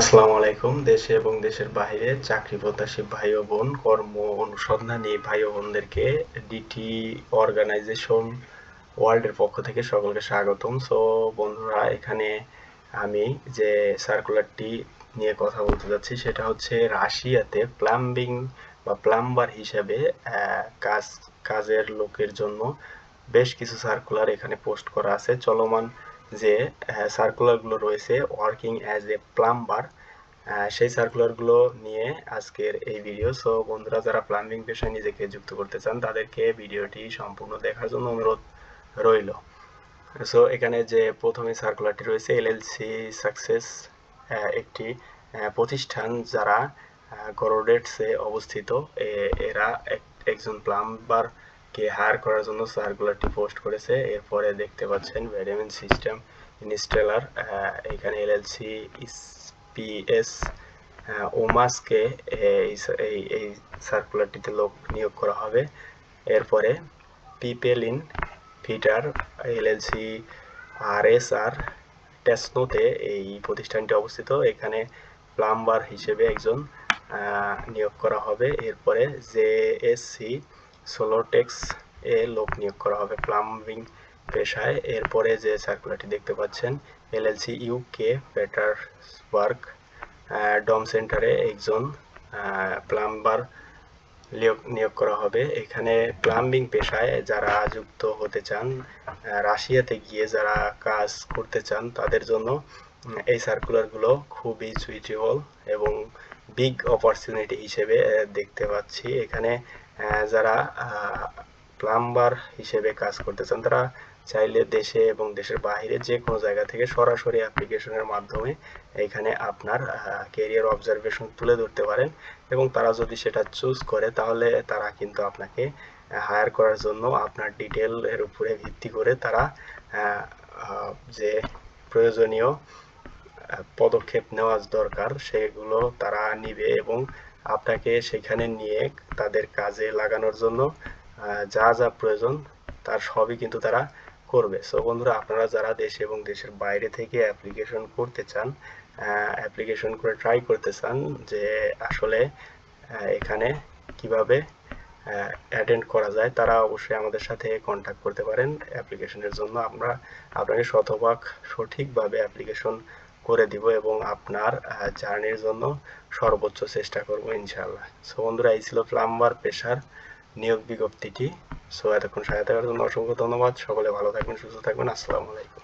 আসসালামু আলাইকুম, দেশে এবং দেশের বাইরে চাকরি প্রত্যাশী ভাই ও বোন, কর্ম অনুসন্ধানী ভাই ও বোনদেরকে ডিটি অর্গানাইজেশন ওয়ার্ল্ডের পক্ষ থেকে সকলকে স্বাগতম। সো বন্ধুরা, এখানে আমি যে সার্কুলারটি নিয়ে কথা বলতে যাচ্ছি, সেটা হচ্ছে রাশিয়াতে প্লাম্বিং বা প্লাম্বার হিসাবে কাজ, কাজের লোকের জন্য বেশ কিছু সার্কুলার এখানে পোস্ট করা আছে। চলমান যে সার্কুলারগুলো রয়েছে ওয়ার্কিং অ্যাজ এ প্লাম্বার সেই সার্কুলারগুলো নিয়ে আজকের এই ভিডিও সো বন্ধুরা, যারা প্লাম্বিং পেশায় নিজেকে যুক্ত করতে চান, তাদেরকে ভিডিওটি সম্পূর্ণ দেখার জন্য অনুরোধ রইল। সো এখানে যে প্রথমে সার্কুলারটি রয়েছে এলএলসি সাকসেস একটি প্রতিষ্ঠান যারা গরোডেটসে অবস্থিত এরা এক- একজন প্লাম্বার কে হায়ার করার জন্য সার্কুলারটি পোস্ট করেছে। এরপরে দেখতে পাচ্ছেন ভেরিমেন্ট সিস্টেম ইনস্টলার এখানে এলএলসি পিএস ওমাসকে এই এই সার্কুলারটিতে লোক নিয়োগ করা হবে। এরপরে পিপেলিন ফিটার এলএলসি আর এস আর টেসনোতে এই প্রতিষ্ঠানটি অবস্থিত। এখানে প্লাম্বার হিসেবে একজন নিয়োগ করা হবে। এরপরে জেএসসি সোলোটেক্স এ লোক নিয়োগ করা হবে প্লাম্বিং পেশায়। এরপরে যে সার্কুলারটি দেখতে পাচ্ছেন এলএলসি ইউকে পেটার্সবার্গ ডম সেন্টারে একজন প্লাম্বার নিয়োগ করা হবে। এখানে প্লাম্বিং পেশায় যারা যুক্ত হতে চান রাশিয়াতে গিয়ে যারা কাজ করতে চান, তাদের জন্য এই সার্কুলারগুলো খুবই সুইটেবল এবং বিগ অপরচুনিটি হিসেবে দেখতে পাচ্ছি। এখানে যারা প্লাম্বার হিসেবে কাজ করতে চান তারা চাইলে দেশে এবং দেশের বাইরে যে কোনো জায়গা থেকে সরাসরি অ্যাপ্লিকেশনের মাধ্যমে এখানে আপনার কেরিয়ার অবজারভেশন তুলে ধরতে পারেন। এবং তারা যদি সেটা চুজ করে, তাহলে তারা কিন্তু আপনাকে হায়ার করার জন্য আপনার ডিটেল এর উপরে ভিত্তি করে তারা যে প্রয়োজনীয় পদক্ষেপ নেওয়া দরকার, সেগুলো তারা নিবে এবং আপনাকে সেখানে নিয়ে তাদের কাজে লাগানোর জন্য যা যা প্রয়োজন তার সবই কিন্তু তারা করবে। সো বন্ধুরা, আপনারা যারা দেশে এবং দেশের বাইরে থেকে অ্যাপ্লিকেশন করতে চান অ্যাপ্লিকেশন করে ট্রাই করতে চান যে আসলে এখানে কীভাবে অ্যাটেন্ড করা যায়, তারা অবশ্যই আমাদের সাথে কন্ট্যাক্ট করতে পারেন। অ্যাপ্লিকেশনের জন্য আমরা আপনাকে শতভাগ সঠিকভাবে অ্যাপ্লিকেশন করে দিব এবং আপনার জার্নির জন্য সর্বোচ্চ চেষ্টা করব ইনশাল্লাহ সো বন্ধুরা, এই ছিল প্লাম্বার পেশার নিয়োগ বিজ্ঞপ্তিটি। সো এতক্ষণ সহায়তা করার জন্য অসংখ্য ধন্যবাদ। সকলে ভালো থাকবেন, সুস্থ থাকবেন। আসসালামু আলাইকুম।